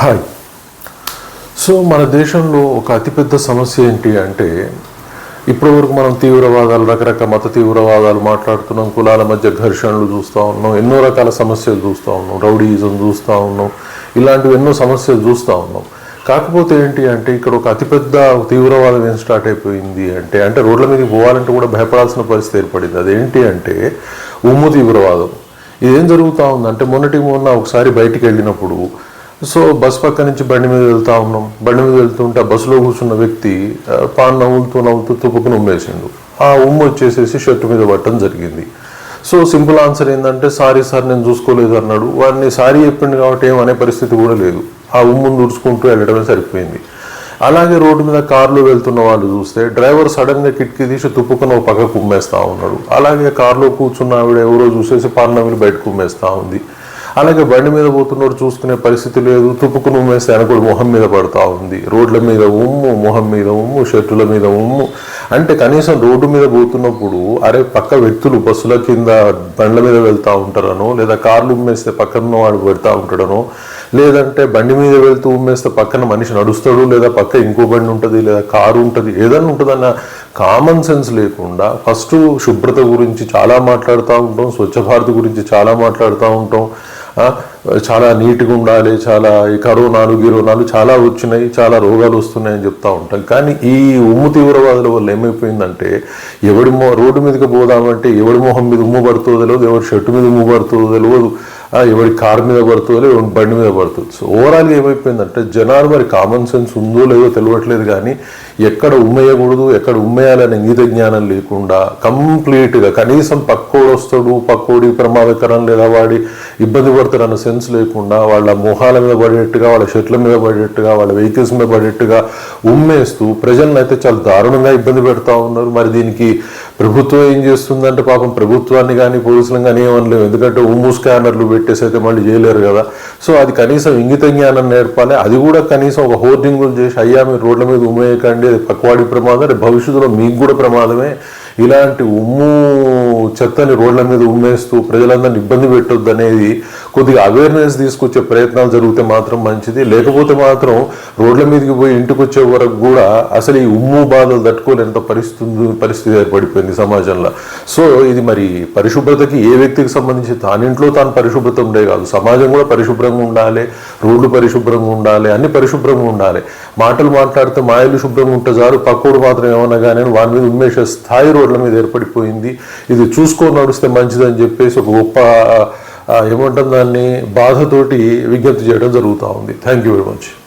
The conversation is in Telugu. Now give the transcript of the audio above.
హాయ్. సో మన దేశంలో ఒక అతిపెద్ద సమస్య ఏంటి అంటే ఇప్పటివరకు మనం తీవ్రవాదాలు రకరకాల మత తీవ్రవాదాలు మాట్లాడుతున్నాం కులాల మధ్య ఘర్షణలు చూస్తూ ఉన్నాం ఎన్నో రకాల సమస్యలు చూస్తూ ఉన్నాం రౌడీయిజం చూస్తూ ఉన్నాం ఇలాంటివి ఎన్నో సమస్యలు చూస్తూ ఉన్నాం. కాకపోతే ఏంటి అంటే ఇక్కడ ఒక అతిపెద్ద తీవ్రవాదం ఏం స్టార్ట్ అయిపోయింది అంటే అంటే రోడ్ల మీదకి పోవాలంటే కూడా భయపడాల్సిన పరిస్థితి ఏర్పడింది. అదేంటి అంటే ఉమ్ము తీవ్రవాదం. ఇదేం జరుగుతూ ఉందంటే మొన్నటి మొన్న ఒకసారి బయటికి వెళ్ళినప్పుడు సో బస్ పక్క నుంచి బండి మీద వెళ్తా ఉన్నాం. బండి మీద వెళ్తుంటే ఆ బస్సులో కూర్చున్న వ్యక్తి పాన్ నవ్వులుతూ నవ్వుతూ తుప్పుకుని ఉమ్మేసిండు. ఆ ఉమ్ము వచ్చేసేసి షర్టు మీద పట్టడం జరిగింది. సో సింపుల్ ఆన్సర్ ఏంటంటే సారీ సార్ నేను చూసుకోలేదు అన్నాడు. వాడిని సారీ చెప్పిండు కాబట్టి ఏమనే పరిస్థితి కూడా లేదు. ఆ ఉమ్మును దుడుచుకుంటూ వెళ్ళడమే సరిపోయింది. అలాగే రోడ్డు మీద కారులో వెళ్తున్న వాళ్ళు చూస్తే డ్రైవర్ సడన్గా కిటికీ తీసి తుప్పుకుని ఒక పక్కకు ఉమ్మేస్తూ ఉన్నాడు. అలాగే కారులో కూర్చున్న ఆవిడ ఎవరో చూసేసి పార్నవిని బయటకు ఉమ్మేస్తూ ఉంది. అలాగే బండి మీద పోతున్నోడు చూసుకునే పరిస్థితి లేదు. తుప్పుకుని ఉమ్మేస్తే వెనకడు మొహం మీద పడుతూ ఉంది. రోడ్ల మీద ఉమ్ము మొహం మీద ఉమ్ము షర్టుల మీద ఉమ్ము. అంటే కనీసం రోడ్డు మీద పోతున్నప్పుడు అరే పక్క వ్యక్తులు బస్సుల కింద బండ్ల మీద వెళ్తూ ఉంటారనో లేదా కార్లు ఉమ్మేస్తే పక్కన వాడు పెడతా ఉంటాడనో లేదంటే బండి మీద వెళ్తూ ఉమ్మేస్తే పక్కన మనిషి నడుస్తాడు లేదా పక్క ఇంకో బండి ఉంటుంది లేదా కారు ఉంటుంది ఏదైనా ఉంటుందన్న కామన్ సెన్స్ లేకుండా ఫస్ట్ శుభ్రత గురించి చాలా మాట్లాడుతూ ఉంటాం స్వచ్ఛ భారత్ గురించి చాలా మాట్లాడుతూ ఉంటాం. చాలా నీట్గా ఉండాలి చాలా ఈ కరోనాలు గిరోనాలు చాలా వచ్చినాయి చాలా రోగాలు వస్తున్నాయని చెప్తా ఉంటాం. కానీ ఈ ఉమ్ము తీవ్రవాదుల వల్ల ఏమైపోయిందంటే ఎవడి మొ రోడ్డు మీదకి పోదామంటే ఎవడి మొహం మీద ఉమ్ము పడుతుందో తెలియదు ఎవరి షర్టు మీద ఉమ్ము పడుతుందో తెలియదు ఎవరి కారు మీద పడుతుందో లేదు ఎవరి బండి మీద పడుతుంది. సో ఓవరాల్గా ఏమైపోయిందంటే జనాలు మరి కామన్ సెన్స్ ఉందో లేదో తెలియట్లేదు కానీ ఎక్కడ ఉమ్మేయకూడదు ఎక్కడ ఉమ్మేయాలనే ఇంగిత జ్ఞానం లేకుండా కంప్లీట్గా కనీసం పక్కోడు వస్తాడు పక్కోడి ప్రమాదకరం లేదా వాడి ఇబ్బంది పడతాడన్న సెన్స్ లేకుండా వాళ్ళ మొహాల మీద పడేట్టుగా వాళ్ళ షర్ట్ల మీద పడేట్టుగా వాళ్ళ వెహికల్స్ మీద పడేట్టుగా ఉమ్మేస్తూ ప్రజలను అయితే చాలా దారుణంగా ఇబ్బంది పెడతా ఉన్నారు. మరి దీనికి ప్రభుత్వం ఏం చేస్తుందంటే పాపం ప్రభుత్వాన్ని కానీ పోలీసులను కానీ ఏమనలేము. ఎందుకంటే ఉమ్ము స్కానర్లు పెట్టేసి అయితే మళ్ళీ చేయలేరు కదా. సో అది కనీసం ఇంగిత జ్ఞానం నేర్పాలి. అది కూడా కనీసం ఒక హోర్డింగులు చేసి అయ్యా మీరు రోడ్ల మీద ఉమ్మేయకండి అది పక్కవాడి ప్రమాదం రేపు భవిష్యత్తులో మీకు కూడా ప్రమాదమే. ఇలాంటి ఉమ్ము చెత్తని రోడ్ల మీద ఉమ్మేస్తూ ప్రజలందరిని ఇబ్బంది పెట్టొద్దు అనేది కొద్దిగా అవేర్నెస్ తీసుకొచ్చే ప్రయత్నాలు జరిగితే మాత్రం మంచిది. లేకపోతే మాత్రం రోడ్ల మీదకి పోయి ఇంటికి వచ్చే వరకు కూడా అసలు ఈ ఉమ్ము బాధలు తట్టుకోలేనంత పరిస్థితి పరిస్థితి ఏర్పడిపోయింది సమాజంలో. సో ఇది మరి పరిశుభ్రతకి ఏ వ్యక్తికి సంబంధించి తానింట్లో తాను పరిశుభ్రత ఉండే కాదు. సమాజం కూడా పరిశుభ్రంగా ఉండాలి రోడ్లు పరిశుభ్రంగా ఉండాలి అన్ని పరిశుభ్రంగా ఉండాలి. మాటలు మాట్లాడితే మాయలు శుభ్రంగా ఉంటే చాలు పక్కోడు మాత్రం ఏమన్నా కానీ వాని మీద ఉమ్మేసే స్థాయి రోడ్ల మీద ఏర్పడిపోయింది. ఇది చూసుకొని నడిస్తే మంచిదని చెప్పేసి ఒక గొప్ప ఏమంటాం దాన్ని? బాధతోటి విజ్ఞప్తి చేయడం జరుగుతూ ఉంది. Thank you very much